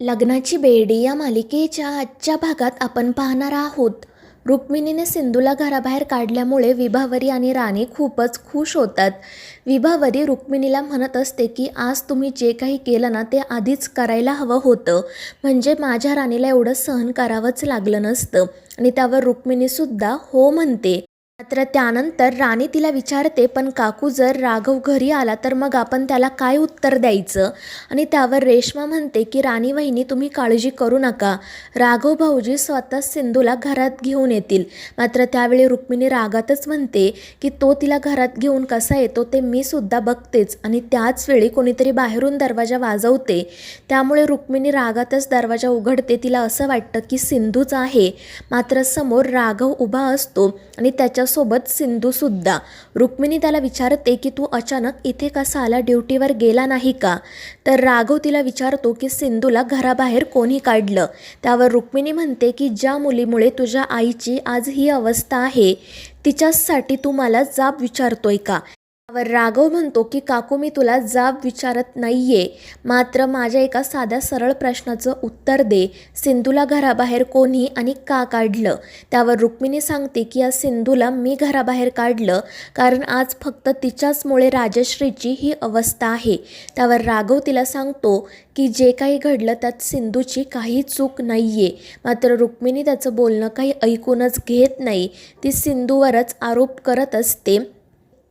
लग्नाची बेडी या मालिकेच्या आजच्या भागात आपण पाहणार आहोत. रुक्मिणीने सिंधूला घराबाहेर काढल्यामुळे विभावरी आणि राणी खूपच खुश होतात. विभावरी रुक्मिणीला म्हणत असते की आज तुम्ही जे काही केलं ना ते आधीच करायला हवं होतं. म्हणजे माझ्या राणीला एवढं सहन करावंच लागलं नसतं. आणि त्यावर रुक्मिणीसुद्धा हो म्हणते. मात्र त्यानंतर राणी तिला विचारते पण काकू जर राघव घरी आला तर मग आपण त्याला काय उत्तर द्यायचं? आणि त्यावर रेश्मा म्हणते की राणी वहिनी तुम्ही काळजी करू नका. राघव भाऊजी स्वतः सिंधूला घरात घेऊन येतील. मात्र त्यावेळी रुक्मिणी रागातच म्हणते की तो तिला घरात घेऊन कसा येतो ते मी सुद्धा बघतेच आणि त्याच वेळी कोणीतरी बाहेरून दरवाजा वाजवते. त्यामुळे रुक्मिणी रागातच दरवाजा उघडते. तिला असं वाटतं की सिंधूच आहे. मात्र समोर राघव उभा असतो आणि त्याच्या त्याच्यासोबत सिंधूसुद्धा रुक्मिणी त्याला विचारते की तू अचानक इथे कसा आला ड्युटीवर गेला नाही का? तर राघव तिला विचारतो की सिंधूला घराबाहेर कोणी काढलं? त्यावर रुक्मिणी म्हणते की ज्या मुलीमुळे तुझ्या आईची आज ही अवस्था आहे तिच्यासाठी तू मला जाब विचारतोय का? त्यावर राघव म्हणतो की काकू मी तुला जाब विचारत नाहीये. मात्र माझ्या एका साध्या सरळ प्रश्नाचं उत्तर दे. सिंधूला घराबाहेर कोणी आणि का काढलं त्यावर रुक्मिणी सांगते की या सिंधूला मी घराबाहेर काढलं. कारण आज फक्त तिच्याचमुळे राजश्रीची ही अवस्था आहे त्यावर राघव तिला सांगतो की जे काही घडलं त्यात सिंधूची काही चूक नाही आहे मात्र रुक्मिणी त्याचं बोलणं काही ऐकूनच घेत नाही. ती सिंधूवरच आरोप करत असते.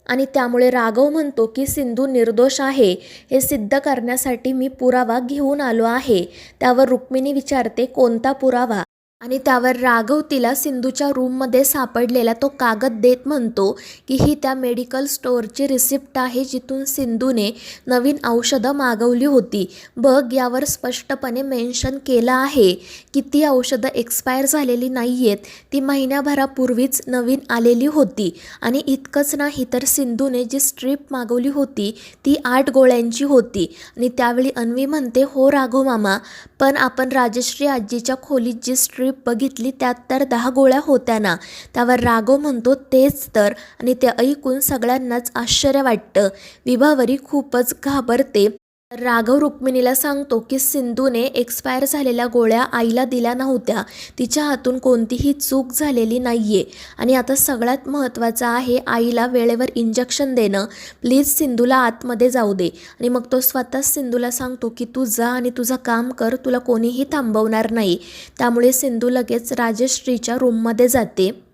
आणि त्यामुळे राघव म्हणतो की सिंधू निर्दोष आहे. हे सिद्ध करण्यासाठी मी पुरावा घेऊन आलो आहे. त्यावर रुक्मिणी विचारते कोणता पुरावा? आणि त्यावर राघव तिला सिंधूच्या रूममध्ये सापडलेला तो कागद देत म्हणतो की ही त्या मेडिकल स्टोअरची रिसिप्ट आहे जिथून सिंधूने नवीन औषधं मागवली होती. बघ यावर स्पष्टपणे मेन्शन केलं आहे की ती औषधं एक्सपायर झालेली नाही आहेत ती महिन्याभरापूर्वीच नवीन आलेली होती. आणि इतकंच नाही तर सिंधूने जी स्ट्रीप मागवली होती ती आठ गोळ्यांची होती. आणि त्यावेळी अन्वी म्हणते हो राघव मामा पण आपण राजश्री आजीच्या खोलीत जी स्ट्रीप बघितली त्यात तर दहा गोळ्या होत्या ना त्यावर राघव म्हणतो तेच तर. आणि ते ऐकून सगळ्यांनाच आश्चर्य वाटतं. विभावरी खूपच घाबरते. राघव रुक्मिणीला सांगतो की सिंधूने एक्सपायर झालेल्या गोळ्या आईला दिल्या नव्हत्या. तिच्या हातून कोणतीही चूक झालेली नाही आहे आणि आता सगळ्यात महत्त्वाचं आहे आईला वेळेवर इंजेक्शन देणं. प्लीज सिंधूला आतमध्ये जाऊ दे. आणि मग तो स्वतःच सिंधूला सांगतो की तू जा आणि तुझं काम कर तुला कोणीही थांबवणार नाही. त्यामुळे सिंधू लगेच राजश्रीच्या रूममध्ये जाते.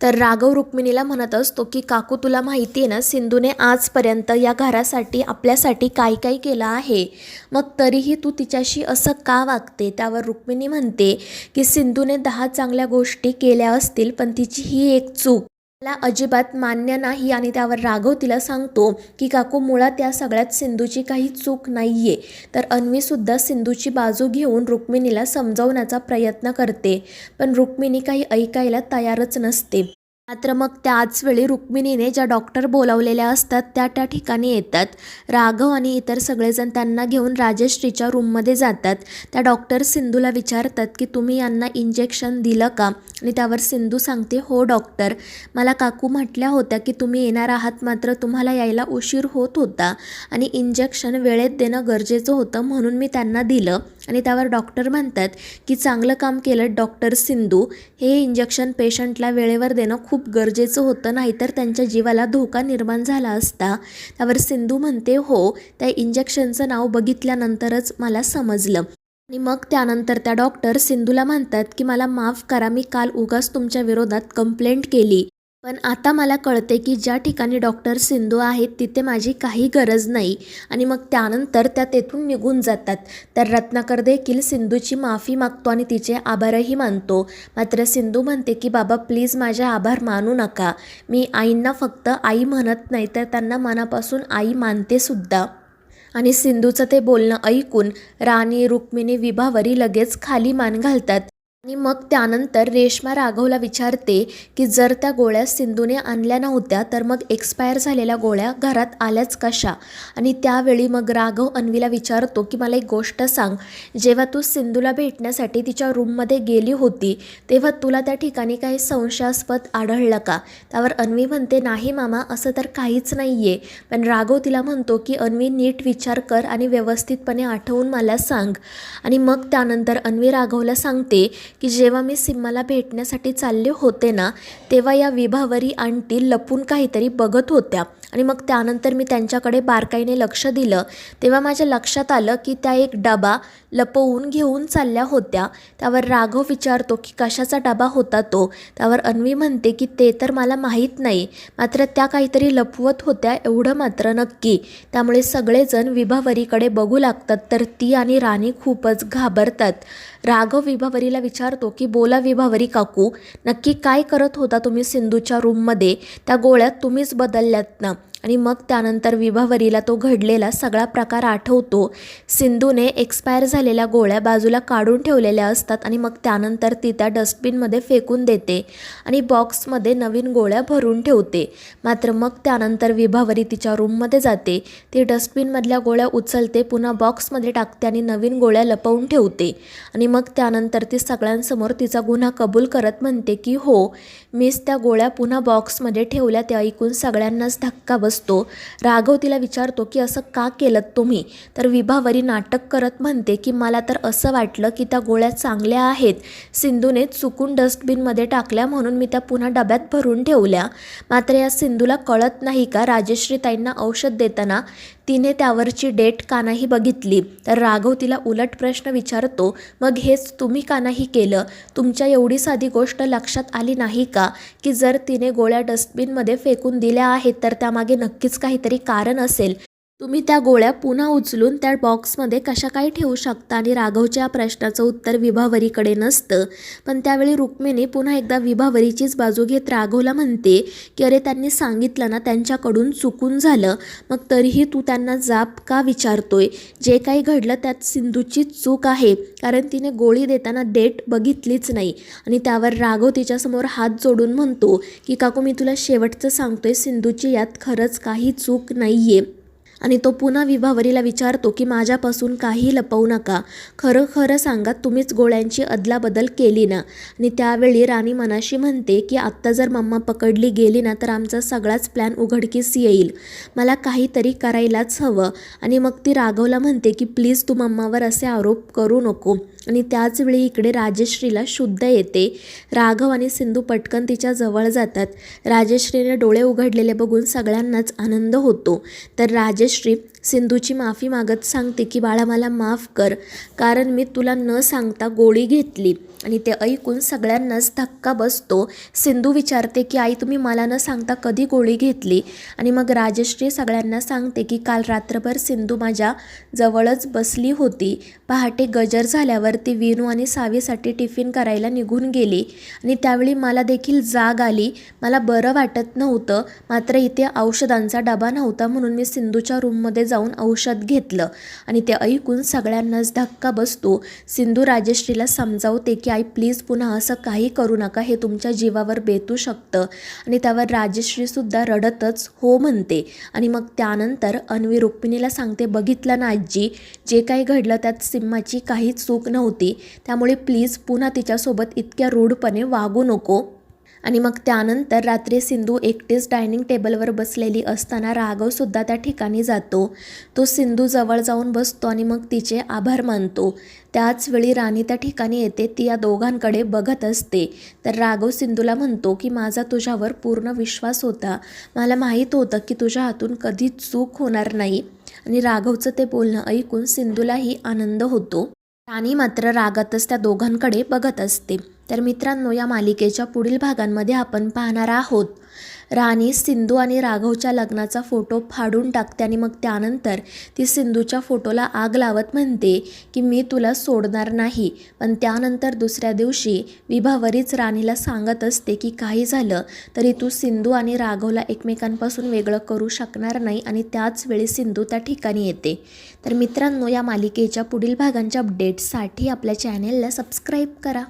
तर राघव रुक्मिणीला म्हणत असतो की काकू तुला माहिती आहे ना सिंधूने आजपर्यंत या घरासाठी आपल्यासाठी काय काय केलं आहे. मग तरीही तू तिच्याशी असं का वागते? त्यावर रुक्मिणी म्हणते की सिंधूने दहा चांगल्या गोष्टी केल्या असतील पण तिची ही एक चूक मला अजिबात मान्य नाही आणि त्यावर राघव तिला सांगतो की काकू मुळात या सगळ्यात सिंधूची काही चूक नाही आहे तर अन्वीसुद्धा सिंधूची बाजू घेऊन रुक्मिणीला समजावण्याचा प्रयत्न करते. पण रुक्मिणी काही ऐकायला तयारच नसते. मात्र मग त्याच वेळी रुक्मिणीने ज्या डॉक्टर बोलावलेल्या असतात त्या त्या ठिकाणी येतात. राघव आणि इतर सगळेजण त्यांना घेऊन राजश्रीच्या रूममध्ये जातात. त्या डॉक्टर सिंधूला विचारतात की तुम्ही यांना इंजेक्शन दिलं का? आणि त्यावर सिंधू सांगते हो डॉक्टर मला काकू म्हटल्या होत्या की तुम्ही येणार आहात मात्र तुम्हाला यायला उशीर होत होता आणि इंजेक्शन वेळेत देणं गरजेचं होतं म्हणून मी त्यांना दिलं. आणि त्यावर डॉक्टर म्हणतात की चांगलं काम केलं डॉक्टर सिंधू. हे इंजेक्शन पेशंटला वेळेवर देणं खूप गरजेचं होतं नाहीतर त्यांच्या जीवाला धोका निर्माण झाला असता. त्यावर सिंधू म्हणते हो त्या इंजेक्शनचं नाव बघितल्यानंतरच मला समजलं. आणि मग त्यानंतर त्या डॉक्टर सिंधूला म्हणतात की मला माफ करा मी काल उगाच तुमच्या विरोधात कंप्लेंट केली. पण आता मला कळते की ज्या ठिकाणी डॉक्टर सिंधू आहेत तिथे माझी काही गरज नाही. आणि मग त्यानंतर त्या तेथून निघून जातात. तर रत्नाकर देखील सिंधूची माफी मागतो आणि तिचे आभारही मानतो. मात्र सिंधू म्हणते की बाबा प्लीज माझे आभार मानू नका. मी आईंना फक्त आई म्हणत नाही तर त्यांना मनापासून आई मानते सुद्धा. आणि सिंधूचं ते बोलणं ऐकून राणी रुक्मिणी विभावरी लगेच खाली मान घालतात. आणि मग त्यानंतर रेश्मा राघवला विचारते की जर त्या गोळ्या सिंधूने आणल्या नव्हत्या तर मग एक्सपायर झालेल्या गोळ्या घरात आल्याच कशा? आणि त्यावेळी मग राघव अन्वीला विचारतो की मला एक गोष्ट सांग. जेव्हा तू सिंधूला भेटण्यासाठी तिच्या रूममध्ये गेली होती तेव्हा तुला त्या ठिकाणी काही संशयास्पद आढळलं का? त्यावर अन्वी म्हणते नाही मामा असं तर काहीच नाही आहे पण राघव तिला म्हणतो की अन्वी नीट विचार कर आणि व्यवस्थितपणे आठवून मला सांग. आणि मग त्यानंतर अन्वी राघवला सांगते की जेव्हा मी सिम्माला भेटण्यासाठी चालले होते ना तेव्हा या विभावरी आंटी लपून काहीतरी बघत होत्या. आणि मग त्यानंतर मी त्यांच्याकडे बारकाईने लक्ष दिलं. तेव्हा माझ्या लक्षात आलं की त्या एक डबा लपवून घेऊन चालल्या होत्या. त्यावर राघव विचारतो की कशाचा डबा होता तो? त्यावर अन्वी म्हणते की ते तर मला माहीत नाही. मात्र त्या काहीतरी लपवत होत्या एवढं मात्र नक्की. त्यामुळे सगळेजण विभावरीकडे बघू लागतात तर ती आणि राणी खूपच घाबरतात. राघव विभावरीला विचार विचारतो की बोला विभावरी काकू नक्की काय करत होता तुम्ही सिंधूच्या रूममध्ये त्या गोळ्यात तुम्हीच बदलल्यात ना. आणि मग त्यानंतर विभावरीला तो घडलेला सगळा प्रकार आठवतो. सिंधूने एक्सपायर झालेल्या गोळ्या बाजूला काढून ठेवलेल्या असतात आणि मग त्यानंतर ती त्या डस्टबिनमध्ये फेकून देते आणि बॉक्समध्ये नवीन गोळ्या भरून ठेवते. मात्र मग त्यानंतर विभावरी तिच्या रूममध्ये जाते. ती डस्टबिनमधल्या गोळ्या उचलते पुन्हा बॉक्समध्ये टाकते आणि नवीन गोळ्या लपवून ठेवते. आणि मग त्यानंतर ती सगळ्यांसमोर तिचा गुन्हा कबूल करत म्हणते की हो मीच त्या गोळ्या पुन्हा बॉक्समध्ये ठेवल्या ते ऐकून सगळ्यांनाच धक्का बसतो राघव तिला विचारतो की असं का केलं तुम्ही तर विभावरी नाटक करत म्हणते की मला तर असं वाटलं की त्या गोळ्या चांगल्या आहेत. सिंधूने चुकून डस्टबिनमध्ये टाकल्या म्हणून मी त्या पुन्हा डब्यात भरून ठेवल्या. मात्र या सिंधूला कळत नाही का राजश्री ताईंना औषध देताना? तिने त्यावरची डेट का नाही बघितली. तर राघव तिला उलट प्रश्न विचारतो मग हेच तुम्ही का नाही केलं? तुमच्या एवढी साधी गोष्ट लक्षात आली नाही का? की जर तिने गोळ्या डस्टबिनमध्ये फेकून दिल्या आहेत तर त्यामागे नक्कीच काहीतरी कारण असेल. तुम्ही त्या गोळ्या पुन्हा उचलून त्या बॉक्समध्ये कशा काही ठेवू शकता आणि राघवच्या प्रश्नाचं उत्तर विभावरीकडे नसतं. पण त्यावेळी रुक्मिणी पुन्हा एकदा विभावरीचीच बाजू घेत राघवला म्हणते की अरे त्यांनी सांगितलं ना त्यांच्याकडून चुकून झालं. मग तरीही तू त्यांना जाप का विचारतोय? जे काही घडलं त्यात सिंधूची चूक आहे. कारण तिने गोळी देताना डेट बघितलीच नाही. आणि त्यावर राघव तिच्यासमोर हात जोडून म्हणतो की काकू मी तुला शेवटचं सांगतोय सिंधूची यात खरंच काही चूक नाही आहे आणि तो पुन्हा विभावरीला विचारतो की माझ्यापासून काही लपवू नका. खरं खरं सांगा तुम्हीच गोळ्यांची अदलाबदल केली ना? आणि त्यावेळी राणी मनाशी म्हणते की आत्ता जर मम्मा पकडली गेली ना तर आमचा सगळाच प्लॅन उघडकीस येईल. मला काहीतरी करायलाच हवं. आणि मग ती राघवला म्हणते की प्लीज तू मम्मावर असे आरोप करू नको. आणि त्याचवेळी इकडे राजश्रीला शुद्ध येते. राघव आणि सिंधू पटकन तिच्या जवळ जातात. राजश्रीने डोळे उघडलेले बघून सगळ्यांनाच आनंद होतो. तर राजश्री सिंधूची माफी मागत सांगते की बाळा मला माफ कर. कारण मी तुला न सांगता गोळी घेतली आणि ते ऐकून सगळ्यांनाच धक्का बसतो. सिंधू विचारते की आई तुम्ही मला न सांगता कधी गोळी घेतली? आणि मग राजश्री सगळ्यांना सांगते की काल रात्रभर सिंधू माझ्या जवळच बसली होती. पहाटे गजर झाल्यावर ती विनू आणि सावीसाठी टिफिन करायला निघून गेली आणि त्यावेळी मला देखील जाग आली. मला बरं वाटत नव्हतं. मात्र इथे औषधांचा डबा नव्हता म्हणून मी सिंधूच्या रूममध्ये जाऊन औषध घेतलं. आणि ते ऐकून सगळ्यांनाच धक्का बसतो. सिंधू राजश्रीला समजावते की आई प्लीज पुन्हा असं काही करू नका. हे तुमच्या जीवावर बेतू शकतं आणि त्यावर राजश्रीसुद्धा रडतच हो म्हणते. आणि मग त्यानंतर अन्वी रुक्मिणीला सांगते बघितलं ना आजी जे काही घडलं त्यात सिम्माची काही चूक नव्हती. त्यामुळे प्लीज पुन्हा तिच्यासोबत इतक्या रूढपणे वागू नको. आणि मग त्यानंतर रात्री सिंधू एकटीच डायनिंग टेबलवर बसलेली असताना राघवसुद्धा त्या ठिकाणी जातो. तो सिंधू जवळ जाऊन बसतो आणि मग तिचे आभार मानतो. त्याच वेळी राणी त्या ठिकाणी येते ती या दोघांकडे बघत असते. तर राघव सिंधूला म्हणतो की माझा तुझ्यावर पूर्ण विश्वास होता. मला माहीत होतं की तुझ्या हातून कधी चूक होणार नाही. आणि राघवचं ते बोलणं ऐकून सिंधूलाही आनंद होतो. राणी मात्र रागातच त्या दोघांकडे बघत असते. तर मित्रांनो या मालिकेच्या पुढील भागांमध्ये आपण पाहणार आहोत. राणी सिंधू आणि राघवच्या लग्नाचा फोटो फाडून टाकते आणि मग त्यानंतर ती सिंधूच्या फोटोला आग लावत म्हणते की मी तुला सोडणार नाही. पण त्यानंतर दुसऱ्या दिवशी विभावरीच राणीला सांगत असते की काही झालं तरी तू सिंधू आणि राघवला एकमेकांपासून वेगळं करू शकणार नाही आणि त्याच वेळी सिंधू त्या ठिकाणी येते. तर मित्रांनो या मालिकेच्या पुढील भागांच्या अपडेट्ससाठी आपल्या चॅनेलला सबस्क्राईब करा.